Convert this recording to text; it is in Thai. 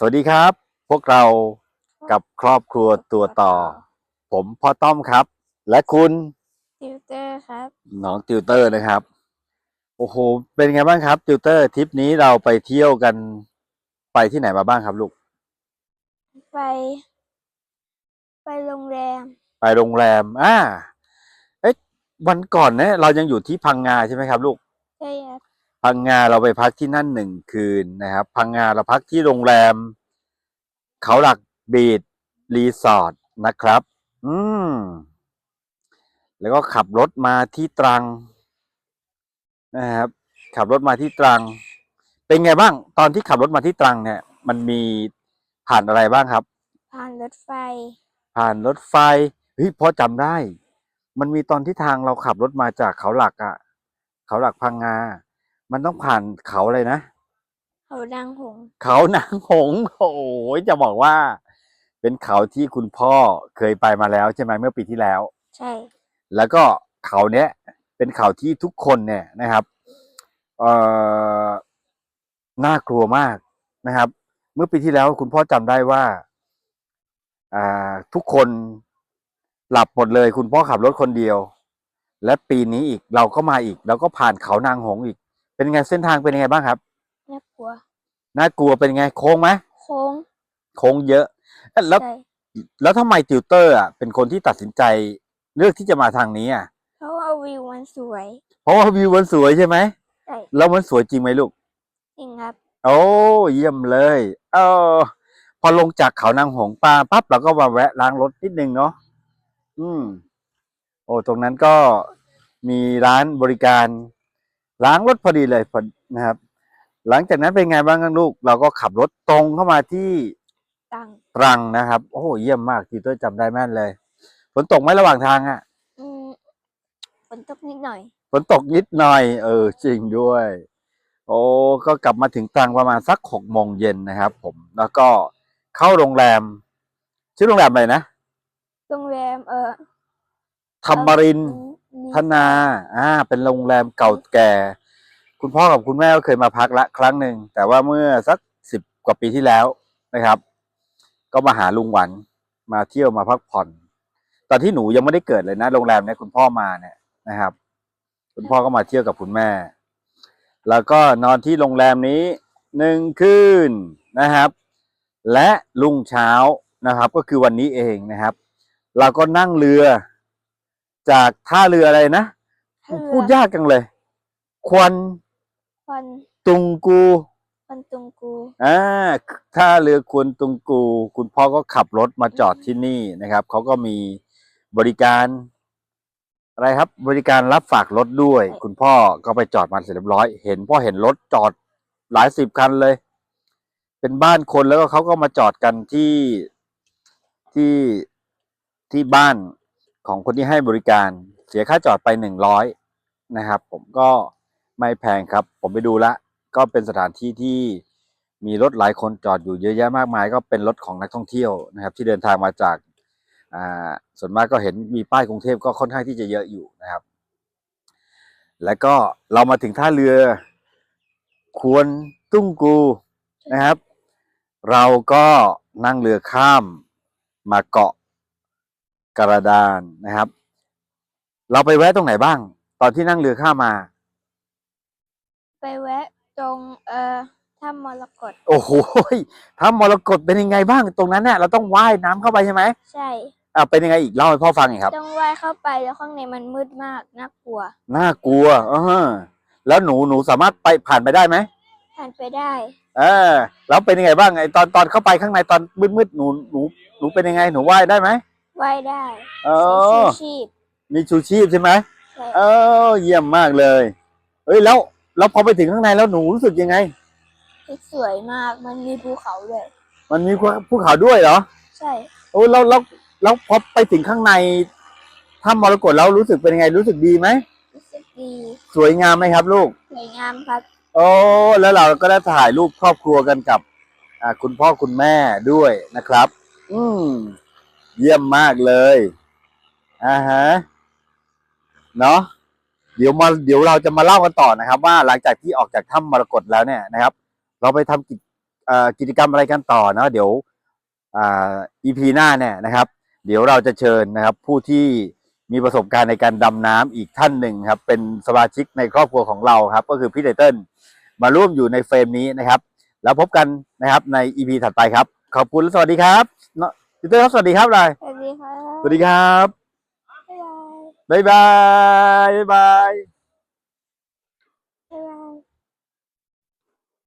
สวัสดีครับ พวกเรากับครอบครัวตัวต่อ ผมพ่อต้อมครับ และคุณติวเตอร์ครับ น้องติวเตอร์นะครับ โอ้โห เป็นไงบ้างครับ ติวเตอร์ทริปนี้เราไปเที่ยวกันไปที่ไหนมาบ้างครับลูก ไป ไปโรงแรม ไปโรงแรม อ่า เอ๊ะวันก่อนเนี่ยเรายังอยู่ที่พังงาใช่ไหมครับ ลูก ใช่ครับ พังงาเราไปพักที่นั่นหนึ่งคืนนะครับ พังงาเราพักที่โรงแรม เขาหลักบีดรีสอร์ทนะครับ อืม แล้วก็ขับรถมาที่ตรัง นะครับ ขับรถมาที่ตรัง เป็นไงบ้าง ตอนที่ขับรถมาที่ตรังเนี่ย มันมีผ่านอะไรบ้างครับ ผ่านรถไฟ ผ่านรถไฟเฮ้ยพอจำได้ มันมีตอนที่ทางเราขับรถมาจากเขาหลักอะเขาหลักพังงา มันต้องผ่านเขาอะไรนะ เขาดังหงส์เขานางหงส์โอ้ยจะบอกว่า เป็นเขาที่คุณพ่อเคยไปมาแล้วใช่ไหมเมื่อปีที่แล้ว ใช่ แล้วก็เขาเนี้ยเป็นเขาที่ทุกคนเนี่ยนะครับเอ่อน่ากลัวมากนะครับ เมื่อปีที่แล้วคุณพ่อจำได้ว่า อ่า ทุกคนหลับหมดเลย คุณพ่อขับรถคนเดียว และปีนี้อีกเราก็มาอีก เราก็ผ่านเขานางหงส์อีก เป็นไงเส้นทางเป็นยังไงบ้างครับ น่ากลัว น่ากลัวเป็นไงโค้งไหมโค้งโค้งเยอะเอ๊ะแล้วใช่แล้วทำไมติวเตอร์อะเป็นคนที่ตัดสินใจเลือกที่จะมาทางนี้อะ เพราะว่าวิวมันสวย เพราะว่าวิวมันสวยใช่ไหมใช่ แล้วมันสวยจริงไหมลูก จริงครับ โอ้เยี่ยมเลยเออพอลงจากเขานางหงส์ปลาปั๊บเราก็มาแวะล้างรถนิดนึงเนาะอืม โอ้ตรงนั้นก็มีร้านบริการ ล้างรถพอดีเลยพอนะครับ หลังจากนั้นเป็นไงบ้างครับลูก เราก็ขับรถตรงเข้ามาที่ตังตรังนะครับ โอ้โหเยี่ยมมากทีเตอร์จำได้แม่นเลยฝนตกไหมระหว่างทางอะอืมฝนตกนิดหน่อยฝนตกนิดหน่อย เออ จริงด้วย โอ้ก็กลับมาถึงตรังประมาณสักหกโมงเย็นนะครับ ผม แล้วก็เข้าโรงแรม ชื่อโรงแรมอะไรนะโรงแรมเออธรรมรินทร์รี ธนาอ่า เป็นโรงแรมเก่าแก่ คุณพ่อกับคุณแม่ก็เคยมาพักละครั้งหนึ่ง แต่ว่าเมื่อสักสิบกว่าปีที่แล้วนะครับ ก็มาหาลุงหวันมาเที่ยวมาพักผ่อน ตอนที่หนูยังไม่ได้เกิดเลยนะ โรงแรมเนี้ยคุณพ่อมาเนี่ยนะครับ คุณพ่อก็มาเที่ยวกับคุณแม่ แล้วก็นอนที่โรงแรมนี้หนึ่งคืนนะครับ และรุ่งเช้านะครับ ก็คือวันนี้เองนะครับ เราก็นั่งเรือ จากท่าเรืออะไรนะเรือ พูดยากจังเลย ควันควันตุงกูควันตุงกู อ่าท่าเรือควนตุงกู คุณพ่อก็ขับรถมาจอดที่นี่นะครับ เขาก็มีบริการ อะไรครับ บริการรับฝากรถด้วย คุณพ่อก็ไปจอดมาเสร็จเรียบร้อย เห็นพ่อเห็นรถจอดหลายสิบคันเลย เป็นบ้านคนแล้วก็เขาก็มาจอดกันที่ที่ที่บ้าน ของคนที่ให้บริการเสียค่าจอดไปหนึ่งร้อยนะครับ ผมก็ไม่แพงครับ ผมไปดูละ ก็เป็นสถานที่ที่มีรถหลายคนจอดอยู่เยอะแยะมากมาย ก็เป็นรถของนักท่องเที่ยวนะครับ ที่เดินทางมาจากอ่าส่วนมากก็เห็นมีป้ายกรุงเทพก็ค่อนข้างที่จะเยอะอยู่นะครับ แล้วก็เรามาถึงท่าเรือ ควรตุ้งกูนะครับ เราก็นั่งเรือข้ามมาเกาะ กระดานนะครับ เราไปแวะตรงไหนบ้าง ตอนที่นั่งเรือข้ามมา ไปแวะตรงเอ่อถ้ำมรกตโอ้โหถ้ามรกตเป็นยังไงบ้าง ตรงนั้นเนี่ยเราต้องว่ายน้ำเข้าไปใช่ไหมใช่อ่าเป็นยังไงอีกเล่าให้พ่อฟังหน่อยครับ ต้องว่ายเข้าไปแล้วข้างในมันมืดมากน่ากลัวน่ากลัวเออแล้วหนูหนูสามารถไปผ่านไปได้ไหมผ่านไปได้เออแล้วเป็นยังไงบ้างไอตอนตอนเข้าไปข้างในตอนมืดๆหนูหนูหนูเป็นยังไงหนูว่ายได้ไหม ว่ายได้เอใส่ชูอชีพมีชูชีพใช่ไหมใช่เออเยี่ยมมากเลย เฮ้ยแล้วแล้วพอไปถึงข้างในแล้วหนูรู้สึกยังไงสวยมากมันมีภูเขาด้วยมันมีภูเขาด้วยเหรอใช่ โอ้ยแล้วแล้วแล้วพอไปถึงข้างในถ้ามรกตแล้วรู้สึกเป็นยังไงรู้สึกดีไหมรู้สึกดีสวยงามไหมครับลูก สวยงามครับโอ้แล้วเราก็ได้ถ่ายรูปครอบครัวกันกับ อ่าคุณพ่อคุณแม่ด้วยนะครับ อืม เยี่ยมมากเลยอ่าฮะเนาะเดี๋ยวมาเดี๋ยวเราจะมาเล่ากันต่อนะครับ ว่าหลังจากที่ออกจากถ้ำมรกตแล้วเนี่ยนะครับ เราไปทำกิจกิจกรรมอะไรกันต่อเนาะเดี๋ยวอ่า EP หน้าเนี่ยนะครับ เดี๋ยวเราจะเชิญนะครับ ผู้ที่มีประสบการณ์ในการดำน้ำอีกท่านหนึ่งครับ เป็นสมาชิกในครอบครัวของเราครับ ก็คือพี่ไตเติ้ลมาร่วมอยู่ในเฟรมนี้นะครับ แล้วพบกันนะครับใน EP ถัดไปครับ ขอบคุณและสวัสดีครับ พี่เติ้ลครับสวัสดีครับเลยสวัสดีครับสวัสดีครับ บ๊ายบาย บ๊ายบายบ๊ายบาย